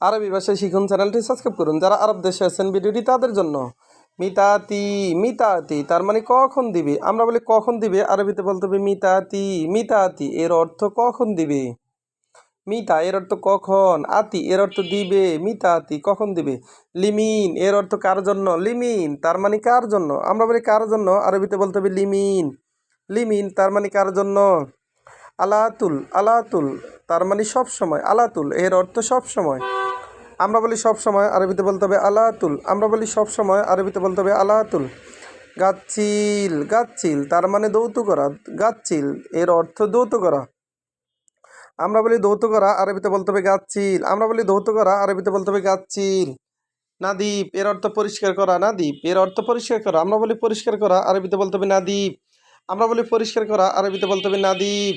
আরবি ভাষায় শিখুন চ্যানেলটি সাবস্ক্রাইব করুন। যারা আরব দেশে আছেন ভিডিওটি তাদের জন্য। মিতাতি মিতাতি, তার মানে কখন দিবে? আমরা বলি কখন দিবে? আরবিতে বলতে হবে মিতাতি মিতাতি, এর অর্থ কখন দিবে? মিতা, এর অর্থ কখন? আতি, এর অর্থ দিবে। মিতাতি, কখন দিবে? লিমিন, এর অর্থ কার জন্য? লিমিন, তার মানে কার জন্য? আমরা বলি কার জন্য? আরবিতে বলতে হবে লিমিন। লিমিন, তার মানে কার জন্য? আলাতুল আলাতুল, তার মানে সব সময় আলাতুল, এর অর্থ সব সময় আমরা বলি সব সময় আরবিতে বলতে হবে আলাতুল। আমরা বলি সব সময় আরবিতে বলতে হবে আলাতুল। গাচ্ছিল গাচ্ছিল, তার মানে দৌত করা। গাচ্ছিল, এর অর্থ দৌত করা। আমরা বলি দৌত করা, আরবিতে বলতে হবে গাচ্ছিল। আমরা বলি দৌত করা, আরবিতে বলতে হবে গাচ্ছিল। নাদীপ এর অর্থ পরিষ্কার করা নাদীপ এর অর্থ পরিষ্কার করা। আমরা বলি পরিষ্কার করা, আরবিতে বলতে হবে নাদীপ আমরা বলি পরিষ্কার করা, আরবিতে বলতে হবে নাদীপ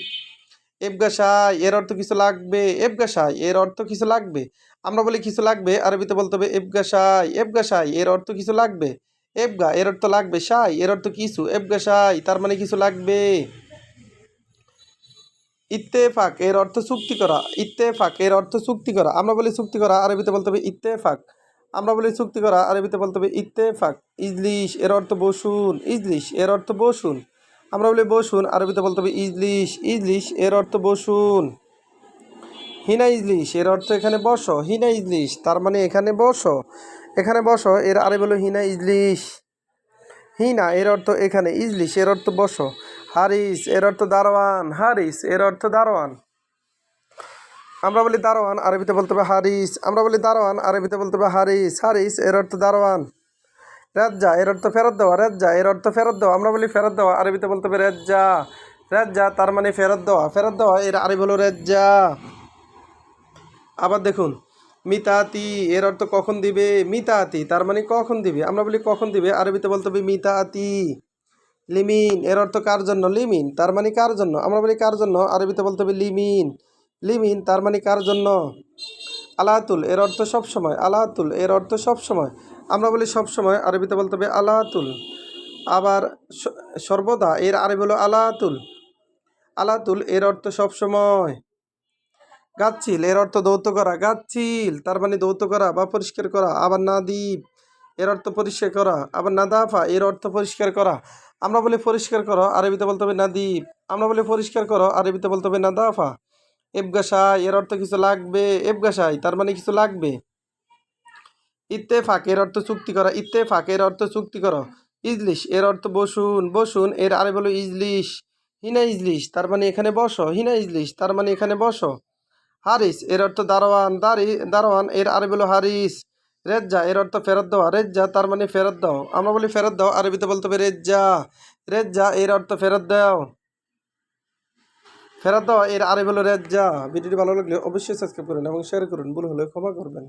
এবগাসাই এর অর্থ কিছু লাগবে? এবগাসাই এর অর্থ কিছু লাগবে? আমরা বলি কিছু লাগবে, আরবিতে বলতে হবে এবগাসাই এবগাসাই এর অর্থ কিছু লাগবে? এবগা এর অর্থ লাগবে সাই, এর অর্থ কিছু? এবগাসাই তার মানে কিছু লাগবে? ইত্তেফাক, এর অর্থ চুক্তি করা। ইত্তেফাক, এর অর্থ চুক্তি করা। আমরা বলি চুক্তি করা, আরবিতে বলতে হবে ইত্তেফাক। আমরা বলি চুক্তি করা, আরবিতে বলতে হবে ইত্তেফাক। ইজলিশ, এর অর্থ বসুন। ইজলিশ, এর অর্থ বসুন। আমরা বলি বসুন, আরবিতে বলতে হবে ইজলিশ। ইজলিশ এর অর্থ বসুন। হিনা ইজলিশ এর অর্থ এখানে বসো। হিনা ইজলিশ, তার মানে এখানে বসো। এখানে বসো, এর আরবি হলো হিনা ইজলিশ। হিনা এর অর্থ এখানে, ইজলিশ এর অর্থ বসো। হারিস এর অর্থ দারোয়ান। হারিস এর অর্থ দারোয়ান। আমরা বলি দারোয়ান, আরবিতে বলতে হবে হারিস। আমরা বলি দারোয়ান, আরবিতে বলতে হবে হারিস। হারিস এর অর্থ দারোয়ান। রেজ্জা, এর অর্থ ফেরত দেওয়া, রেজ্জা, এর অর্থ ফেরত দেওয়া। আমরা বলি ফেরত দেওয়া, আরবিতে বলতে হবে রেজ্জা। রেজ্জা, তার মানে ফেরত দেওয়া। ফেরত দেওয়া, এর আরবি হলো রেজ্জা। আবার দেখুন, মিতাতি, এর অর্থ কখন দিবে? মিতাতি, তার মানে কখন দিবে? আমরা বলি কখন দিবে? আরবিতে বলতে হবে মিতাতি। লিমিন, এর অর্থ কার জন্য? লিমিন, তার মানে কার জন্য? আমরা বলি কার জন্য? আরবিতে বলতে হবে লিমিন। লিমিন, তার মানে কার জন্য? আলাতুল এর অর্থ সব সময় আলাতুল এর অর্থ সব সময়। আমরা বলি সব সময়, আরবিতে বলতে হবে আলাতুল আবার সর্বদা, এর আরবি হলো আলাতুল আলাতুল এর অর্থ সব সময়। গাচ্ছিল, এর অর্থ দৌত করা, গাচ্ছিল, তার মানে দৌত করা বা পরিষ্কার করা, আবার নাদীপ এর অর্থ পরিষ্কার করা, আবার নাদাফা, এর অর্থ পরিষ্কার করা। আমরা বলি পরিষ্কার করো, আরবিতে বলতে হবে নাদীপ আমরা বলি পরিষ্কার করো, আরবিতে বলতে হবে নাদাফা। এবগাসাই এর অর্থ কিছু লাগবে এবগাসাই তার মানে কিছু লাগবে। ইত্তেফাক, এর অর্থ চুক্তি করা, ইত্তেফাক, এর অর্থ চুক্তি করো। ইজলিশ, এর অর্থ বসুন বসুন, এর আরে বলো ইজলিশ। হিনা ইজলিশ, তার মানে এখানে বসো, হিনা ইজলিশ, তার মানে এখানে বসো। হারিস, এর অর্থ দারোয়ান, দারি, দারোয়ান, এর আরে বলো হারিস। রেজ্জা, এর অর্থ ফেরত দেওয়া, রেজ্জা, তার মানে ফেরত দাও। আমরা বলি ফেরত দাও, আরবিতে বলতে হবে রেজ্জা। রেজ্জা, এর অর্থ ফেরত দাও। ফেরত দেওয়া এর আরে বলো রেজ্জা। ভিডিওটি ভালো লাগলে অবশ্যই সাবস্ক্রাইব করুন এবং শেয়ার করুন। ভুল হলে ক্ষমা করবেন।